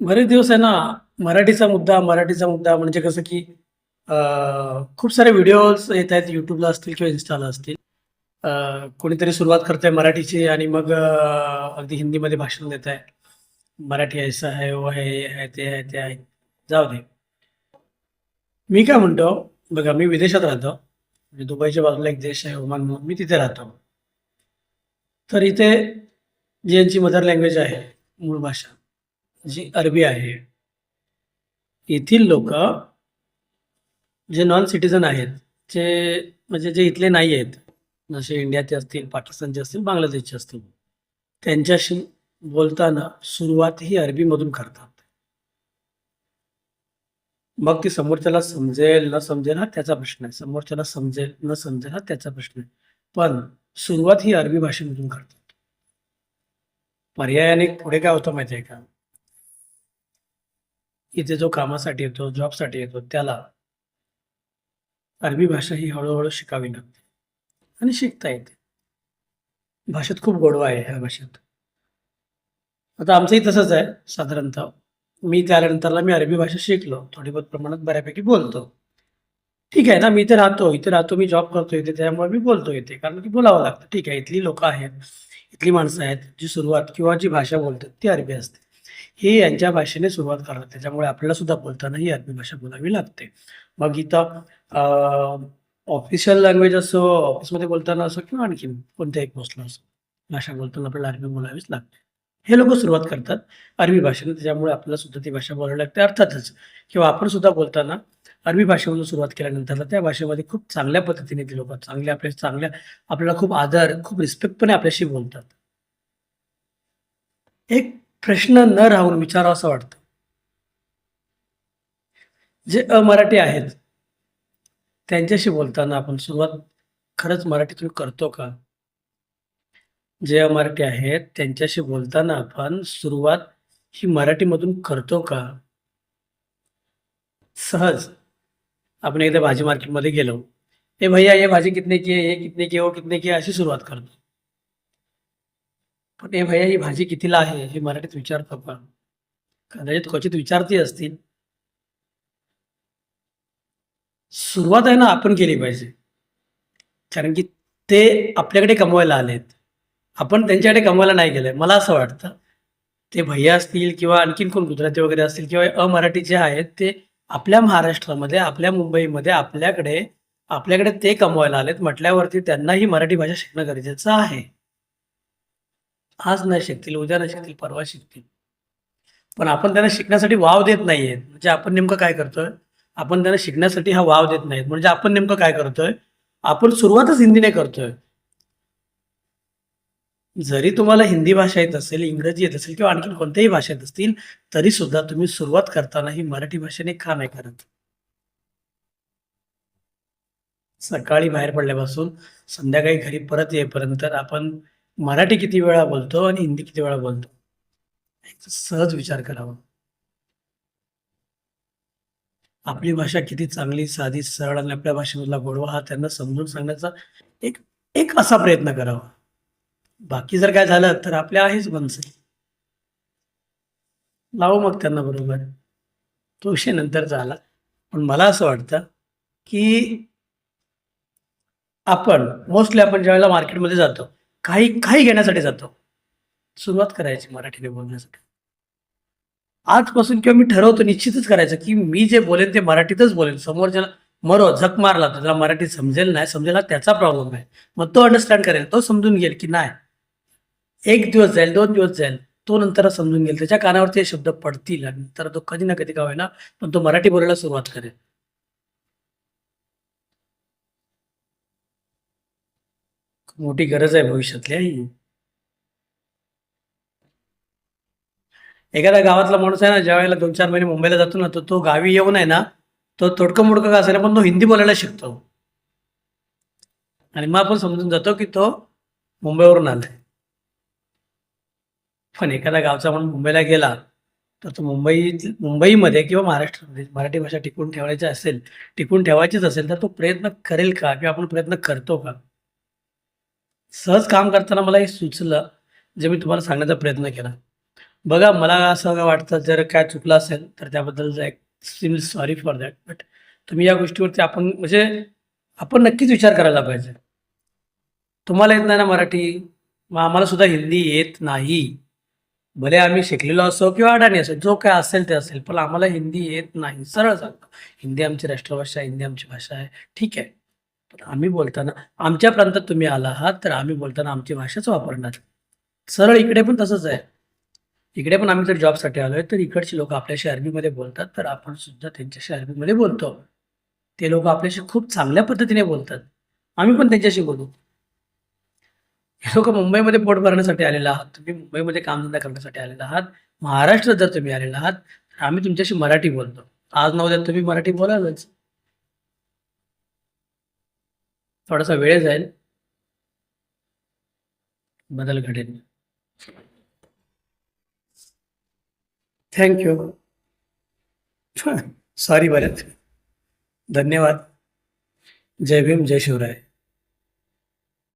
बरेच दिवस आहे ना मराठीचा मुद्दा मराठीचा मुद्दा म्हणजे कसं की खूप सारे व्हिडिओज येत आहेत युट्यूबला असतील किंवा इन्स्टाला असतील. कोणीतरी सुरुवात करतंय मराठीची आणि मग अगदी हिंदीमध्ये भाषण देत आहे. मराठी ऐसा है वो है आहे ते आहे ते आहे. जाऊ दे. मी काय म्हणतो बघा मी विदेशात राहतो. म्हणजे दुबईच्या बाजूला एक देश आहे ओमान म्हणून मी तिथे राहतो. तर इथे ज्यांची मदर लँग्वेज आहे मूळ भाषा. जी अरबी आहे येथील लोक जे नॉन सिटीजन आहेत जे म्हणजे जे इथले नाही आहेत जसे इंडियाचे असतील पाकिस्तानचे असतील बांगलादेशचे असतील त्यांच्याशी बोलताना सुरुवात ही अरबीमधून करतात. मग ती समोरच्याला समजेल न समजेल हा त्याचा प्रश्न आहे. समोरच्याला समजेल न समजेल हा त्याचा प्रश्न आहे. पण सुरुवात ही अरबी भाषेमधून करतात. पर्यायाने पुढे काय होतं माहिती आहे का? इथे जो कामासाठी येतो जॉबसाठी येतो त्याला अरबी भाषा ही हळूहळू शिकावी लागते आणि शिकता येते. भाषेत खूप गोडवा आहे ह्या भाषेत. आता आमचंही तसंच आहे साधारणतः. मी त्या मी अरबी भाषा शिकलो थोडी बहुत प्रमाणात बऱ्यापैकी बोलतो. ठीक आहे ना मी इथे राहतो इथे राहतो मी जॉब करतो इथे त्यामुळे मी बोलतो इथे कारण की बोलावं लागतं. ठीक आहे इथली लोक आहेत इथली माणसं आहेत जी सुरुवात किंवा जी भाषा बोलतात ती अरबी असते. ही यांच्या भाषेने सुरुवात करतात. त्याच्यामुळे आपल्याला सुद्धा बोलताना ही अरबी भाषा बोलावी लागते. मग इथं ऑफिशियल लँग्वेज असो ऑफिसमध्ये बोलताना असो किंवा आणखी कोणत्याही पोस्टला असो भाषा बोलताना आपल्याला अरबी बोलावीच लागते. हे लोक सुरुवात करतात अरबी भाषेने. त्याच्यामुळे आपल्याला सुद्धा ती भाषा बोलावी लागते. अर्थातच किंवा आपण सुद्धा बोलताना अरबी भाषेमधून सुरुवात केल्यानंतर त्या भाषेमध्ये खूप चांगल्या पद्धतीने ती लोक चांगल्या आपल्या चांगल्या आपल्याला खूप आदर खूप रिस्पेक्टपणे आपल्याशी बोलतात. एक प्रश्न न राहून विचारावं असं वाटतं. जे अमराठी आहेत त्यांच्याशी बोलताना आपण सुरुवात खरंच मराठीतून करतो का? जे अमराठी आहेत त्यांच्याशी बोलताना आपण सुरुवात ही मराठीमधून करतो का? सहज. आपण एकदा भाजी मार्केटमध्ये गेलो. ए भैया ये भाजी कितने की आहे? हे कितने की हो कितने की अशी सुरुवात करतो. पण ए भैया ही भाजी कितीला आहे हे मराठीत विचारतो आपण. कदाचित क्वचित विचारती असतील. सुरुवात आहे ना आपण केली पाहिजे. कारण की ते आपल्याकडे कमवायला आलेत. आपण त्यांच्याकडे कमवायला नाही गेलंय. मला असं वाटतं ते भैया असतील किंवा आणखीन कोण गुजराती वगैरे असतील किंवा अमराठी जे आहेत ते आपल्या महाराष्ट्रामध्ये आपल्या मुंबईमध्ये आपल्याकडे आपल्याकडे ते कमवायला आलेत. म्हटल्यावरती त्यांनाही मराठी भाषा शिकणं गरजेचं आहे. आज नाही शिकतील उद्या नाही शिकतील परवा शिकतील. पण आपण त्यांना शिकण्यासाठी वाव देत नाहीयेत. म्हणजे आपण नेमकं काय करतोय? आपण त्यांना शिकण्यासाठी हा वाव देत नाहीत. म्हणजे आपण नेमकं काय करतोय? आपण सुरुवातच हिंदीने करतोय. जरी तुम्हाला हिंदी भाषा येत असेल इंग्रजी येत असेल किंवा आणखी कोणत्याही भाषा येत असतील तरी सुद्धा तुम्ही सुरुवात करताना ही मराठी भाषेने का नाही करत? सकाळी बाहेर पडल्यापासून संध्याकाळी घरी परत येईपर्यंत आपण मराठी किती वेळा बोलतो आणि हिंदी किती वेळा बोलतो? सहज विचार करावा. आपली भाषा किती चांगली साधी सरळ आणि आपल्या भाषेमधला गोडवा हा त्यांना समजून सांगण्याचा एक एक असा प्रयत्न करावा. बाकी जर काय झालं तर आपल्या आहेच बनसे लावू मग त्यांना बरोबर. तो विषय नंतरचा आला पण मला असं वाटतं की आपण मोस्टली आपण ज्यावेळेला मार्केटमध्ये जातो काही काही घेण्यासाठी जातो. सुरुवात करायची मराठीने बोलण्यासाठी. आजपासून किंवा मी ठरवतो निश्चितच करायचं की मी जे बोलेन ते मराठीतच बोलेन. समोरच्याला मरो झक मारला तर त्याला मराठी समजेल नाही समजेल हा त्याचा प्रॉब्लेम आहे. मग तो अंडरस्टँड करेल तो समजून घेईल की नाही. एक दिवस जाईल दोन दिवस जाईल तो नंतर समजून घेईल. त्याच्या कानावरती हे शब्द पडतील आणि नंतर तो कधी ना कधी का होईना पण तो मराठी बोलायला सुरुवात करेल. मोठी गरज आहे भविष्यातली ही एखाद्या गावातला माणूस आहे ना ज्या वेळेला दोन चार महिने मुंबईला जातो ना तो तो गावी येऊन आहे ना तो तोडकं मोडकं का असेल पण तो हिंदी बोलायला शिकतो. आणि मग आपण समजून जातो की तो मुंबईवरून आलाय. पण एखादा गावचा म्हणून मुंबईला गेला तर तो मुंबई मुंबईमध्ये किंवा महाराष्ट्रामध्ये मराठी भाषा टिकून ठेवायची असेल टिकून ठेवायचीच असेल तर तो प्रयत्न करेल का? किंवा आपण प्रयत्न करतो का? सहज काम करताना मला हे सुचलं जे मी तुम्हाला सांगण्याचा प्रयत्न केला. बघा मला असं वाटतं जर काय चुकलं असेल तर त्याबद्दल seem sorry for that but तुम्ही या गोष्टीवरती आपण म्हणजे आपण नक्कीच विचार करायला पाहिजे. तुम्हाला येत नाही ना मराठी? मग आम्हाला सुद्धा हिंदी येत नाही. भले आम्ही शिकलेलो असो किंवा अडाणी असो जो काय असेल ते असेल पण आम्हाला हिंदी येत नाही. सरळ सांगतो. हिंदी आमची राष्ट्रभाषा हिंदी आमची भाषा आहे. ठीक आहे. आम्ही बोलताना आमच्या प्रांतात तुम्ही आला आहात तर आम्ही बोलताना आमची भाषाच वापरणार. सरळ इकडे पण तसंच आहे. इकडे पण आम्ही जर जॉबसाठी आलोय तर इकडची लोक आपल्याशी अरबीमध्ये बोलतात तर आपण सुद्धा त्यांच्याशी अरबीमध्ये बोलतो. ते लोक आपल्याशी खूप चांगल्या पद्धतीने बोलतात. आम्ही पण त्यांच्याशी बोलू. हे लोक मुंबईमध्ये पोट भरण्यासाठी आलेला आहात. तुम्ही मुंबईमध्ये कामधंदा करण्यासाठी आलेला आहात. महाराष्ट्रात जर तुम्ही आलेला आहात तर आम्ही तुमच्याशी मराठी बोलतो. आज नऊ तुम्ही मराठी बोलालच. थोडासा वेळ जाईल. बदल घडेल. थँक्यू सॉरी बऱ्याच धन्यवाद. जय भीम जय शिवराय.